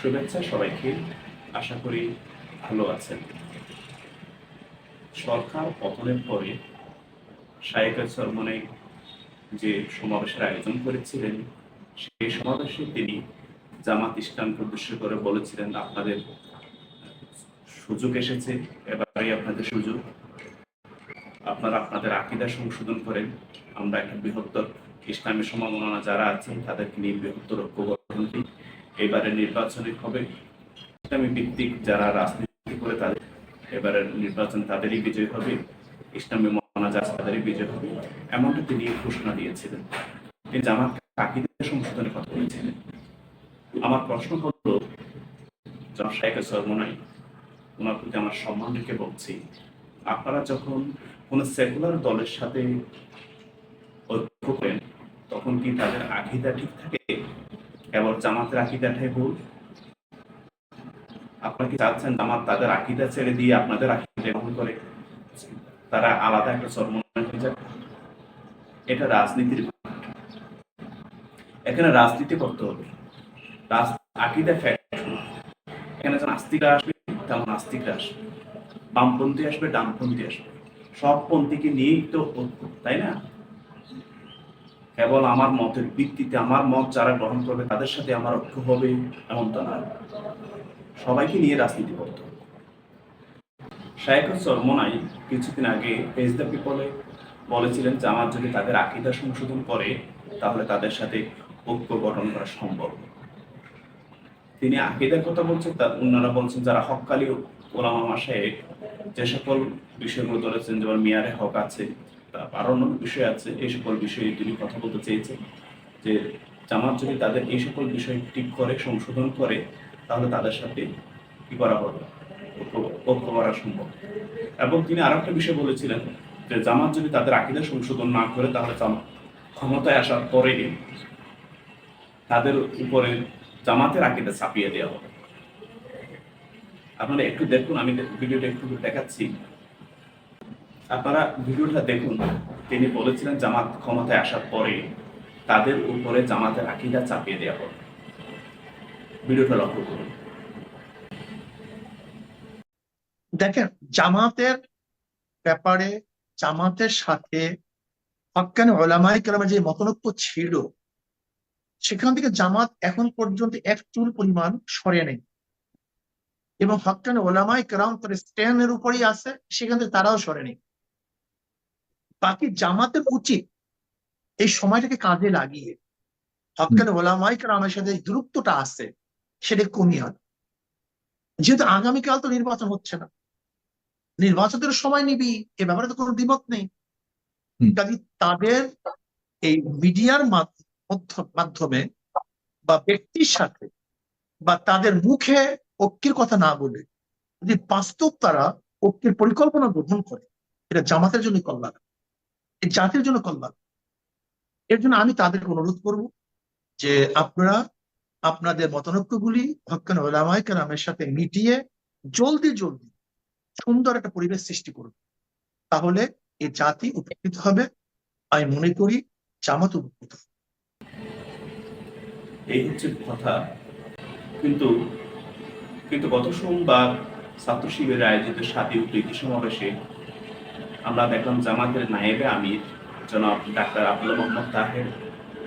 শুভেচ্ছা সবাইকে। আশা করি ভালো আছেন। সরকার পতনের পরে শায়েকের সরমনে যে সমাবেশের আয়োজন করেছিলেন, সেই সমাবেশে তিনি জামাত ইসলামকে উদ্দেশ্য করে বলেছিলেন, আপনাদের সুযোগ এসেছে এবারে আপনাদের সুযোগ। আপনারা আপনাদের আকিদা সংশোধন করেন। আমরা একটা বৃহত্তর ইসলামী সমাগমনা যারা আছেন তাদেরকে নিয়ে বৃহত্তর ঐক্য গঠন করি এবারে নির্বাচনে হবে। ইসলামী ভিত্তিক যারা রাজনীতি করে তাদের এবারের নির্বাচন তাদেরই বিজয় হবে। ইসলামী মনা যা তাদেরই বিজয় হবে। এমনটা তিনি ঘোষণা দিয়েছিলেন। তিনি জামাত আকিদা সংশোধনের কথা বলেছিলেন। আমার প্রশ্ন হলো, জনাব শাহেকের সর্বনাই, ওনার প্রতি আমার সম্মান রেখে বলছি? আপনারা যখন কোন সেকুলার দলের সাথে ঐক্য করেন, তখন কি তাদের আকিদা ঠিক থাকে? এবার জামাতের আকিদাটাই ভুল। আপনারা কি চাচ্ছেন জামাত তাদের আকিদা ছেড়ে দিয়ে আপনাদের আকিদা গ্রহণ করে? তারা আলাদা একটা সর্বনাশ হয়ে যাবে। এটা রাজনীতির এখানে রাজনীতি করতে হবে। আকিদা ফ্যাক্ট। এখানে যেমন নাস্তিকরা আসবে, তেমন নাস্তিকরা আসবে। বামপন্থী আসবে, ডানপন্থী আসবে। সব পন্থীকে নিয়েই তো তাই না? কেবল আমার মতের ভিত্তিতে আমার মত যারা গ্রহণ করবে তাদের সাথে আমার ঐক্য হবে এমন তো না সবাইকে নিয়ে রাজনীতি করতে শায়েখ সরমনাই কিছুদিন আগে পেজ দ্য পিপলে বলেছিলেন যে, আমার যদি তাদের আকিদা সংশোধন করে, তাহলে তাদের সাথে ঐক্য গঠন করা সম্ভব। তিনি আকিদার কথা বলছেন, তার অন্যরা বলছেন, যারা হকালি ওলামা মাসায় যে সকল বিষয়গুলো ধরেছেন, যেমন মিয়ারে হক আছে আরও অন্য বিষয় আছে, এই সকল বিষয়ে তিনি কথা বলতে চেয়েছেন যে জামাত যদি তাদের এই সকল বিষয় ঠিক করে, সংশোধন করে, তাহলে তাদের সাথে কি করা হবে? ঐক্য- করা সম্ভব। এবং তিনি আরও একটা বিষয় বলেছিলেন যে জামাত যদি তাদের আকিদা সংশোধন না করে, তাহলে জামাত ক্ষমতায় আসার পরে তাদের উপরে জামাতের আকিদা চাপিয়ে দেওয়া হবে। আপনারা একটু দেখুন, আমি ভিডিওটা একটু দেখাচ্ছি। আপনারা ভিডিওটা দেখুন। তিনি বলেছিলেন জামাত ক্ষমতায় আসার পরে তাদের উপরে জামাতের আকিদা চাপিয়ে দেওয়া হবে ভিডিওটা লক্ষ্য করুন। দেখেন, জামাতের ব্যাপারে, জামাতের সাথে হক্কানি ওলামাই কেরামের যে মতনৈক্য ছিল, সেখান থেকে জামাত এখন পর্যন্ত এক চুল পরিমাণ সরে নেই। এবং হক্কানি ওলামাই কেরাম তার স্ট্যান্ডের উপরেই আছে, সেখান থেকে তারাও সরে নেই। বাকি জামাতের উচিত এই সময়টাকে কাজে লাগিয়ে। হক্কানি ওলামাই কেরামের সাথে দূরত্বটা আছে সেটা কমিয়ে আনা যেহেতু আগামীকাল তো নির্বাচন হচ্ছে না। নির্বাচনের সময় নিবি এ ব্যাপারে তো কোনো দ্বিমত নেই। কাজে তাদের এই মিডিয়ার মাধ- মাধ্যমে বা ব্যক্তির সাথে বা তাদের মুখে ঐক্যের কথা না বলে যদি বাস্তব তারা ঐক্যের পরিকল্পনা গ্রহণ করে এটা জামাতের জন্য কল্যাণ। জাতির জন্য কল্যাণ। এর জন্য আমি তাদের অনুরোধ করব যে আপনারা আপনাদের মতনৈক্যগুলি হক্কান ওলামাই কেরামের সাথে মিটিয়ে জলদি জলদি সুন্দর একটা পরিবেশ সৃষ্টি করবে তাহলে এই জাতি উপকৃত হবে। আমি মনে করি জামাত উপকৃত এই হচ্ছে কথা। কিন্তু কিন্তু গত সোমবার ছাত্র শিবিরের আয়োজিত সাথী প্রীতি সমাবেশে আমরা দেখলাম জামাতের নায়েবে আমির, জনাব ডাক্তার আব্দুল মোহাম্মদ তাহের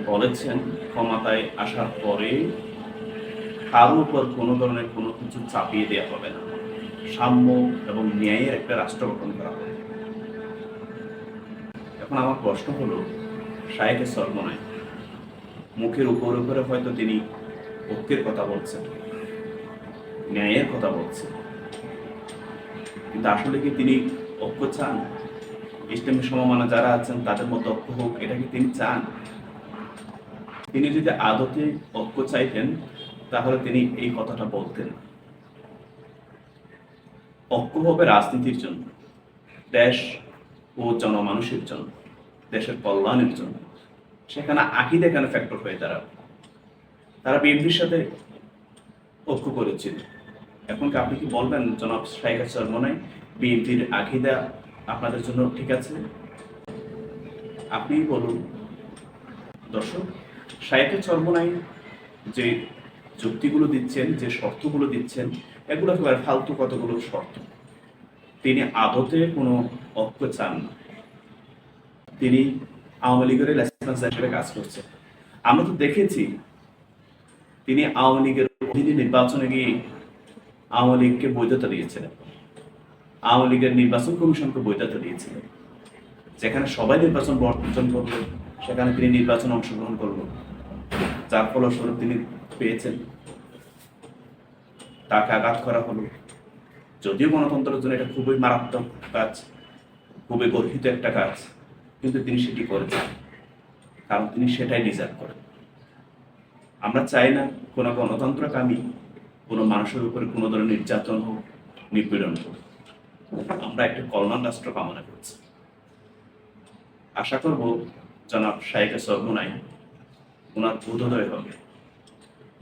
বলেছেন, ক্ষমতায় আসার পরে কারোর উপর কোনো ধরনের কোনো কিছু চাপিয়ে দেওয়া হবে না। সাম্য এবং ন্যায়ের একটা রাষ্ট্র গঠন করা হবে। এখন আমার প্রশ্ন হলো শায়েকের সর্বনায় মুখের উপর উপরে হয়তো তিনি ঐক্যের কথা বলছেন, ন্যায়ের কথা বলছেন, কিন্তু আসলে কি তিনি ঐক্য চান। ইসলামী সমমানা যারা আছেন, তাদের মতো ঐক্য হোক, এটা কি তিনি চান? তিনি যদি আদতে ঐক্য চাইতেন, তাহলে তিনি এই কথাটা বলতেন। ঐক্য হবে রাজনীতির জন্য, দেশ ও জনমানুষের জন্য, দেশের কল্যাণের জন্য। সেখানে আকিদা কেন ফ্যাক্টর হয়ে দাঁড়াবে? তারা বিএনপির সাথে ঐক্য করেছিল। এখন কি আপনি কি বলবেন, জনাব শাইকা চরমনাই? বিএনপির আকিদা আপনাদের জন্য ঠিক আছে? আপনি বলুন। দর্শক শাইকে চরমনাই যে যুক্তিগুলো দিচ্ছেন, যে শর্তগুলো দিচ্ছেন, এগুলো একেবারে ফালতু কতগুলো শর্ত? তিনি আদতে কোনো ঐক্য চান না। তিনি আওয়ামী লীগের লেসপেন্স হিসেবে কাজ করছেন। আমরা তো দেখেছি তিনি আওয়ামী লীগের অধীনে নির্বাচনে গিয়ে আওয়ামী লীগকে বৈধতা দিয়েছিলেন। আওয়ামী লীগের নির্বাচন কমিশনকে বৈধতা দিয়েছিলেন যেখানে সবাই নির্বাচন বর্জন করল, সেখানে তিনি নির্বাচন অংশগ্রহণ করল। যার ফলস্বরূপ তিনি পেয়েছেন। তাকে আঘাত করা হলো। যদিও গণতন্ত্রের জন্য এটা খুবই মারাত্মক কাজ, খুবই গর্হিত একটা কাজ, কিন্তু তিনি সেটি করেছেন। কারণ তিনি সেটাই ডিজার্ভ করেন। আমরা চাই না কোনো গণতন্ত্রকামী কোনো মানুষের উপরে কোনো ধরনের নির্যাতন হোক, নিপীড়ন হোক। আমরা একটা কল্যাণ রাষ্ট্র কামনা করছি। আশা করব জনাব শাহিকা সর্বনাই ওনার বোধোদয় হবে।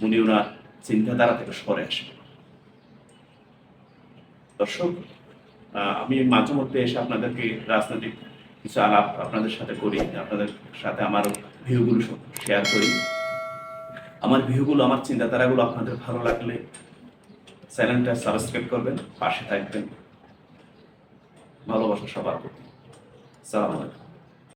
উনি ওনার চিন্তাধারা থেকে সরে আসবেন। দর্শক আমি মাঝে মধ্যে এসে আপনাদেরকে রাজনৈতিক কিছু আলাপ আপনাদের সাথে করি, আপনাদের সাথে আমার ভিউগুলো শেয়ার করি। আমার ভিউগুলো, আমার চিন্তাধারাগুলো আপনাদের ভালো লাগলে চ্যানেলটা সাবস্ক্রাইব করবেন, পাশে থাকবেন। ভালোবাসা সবার প্রতি। সালাম আলাইকুম।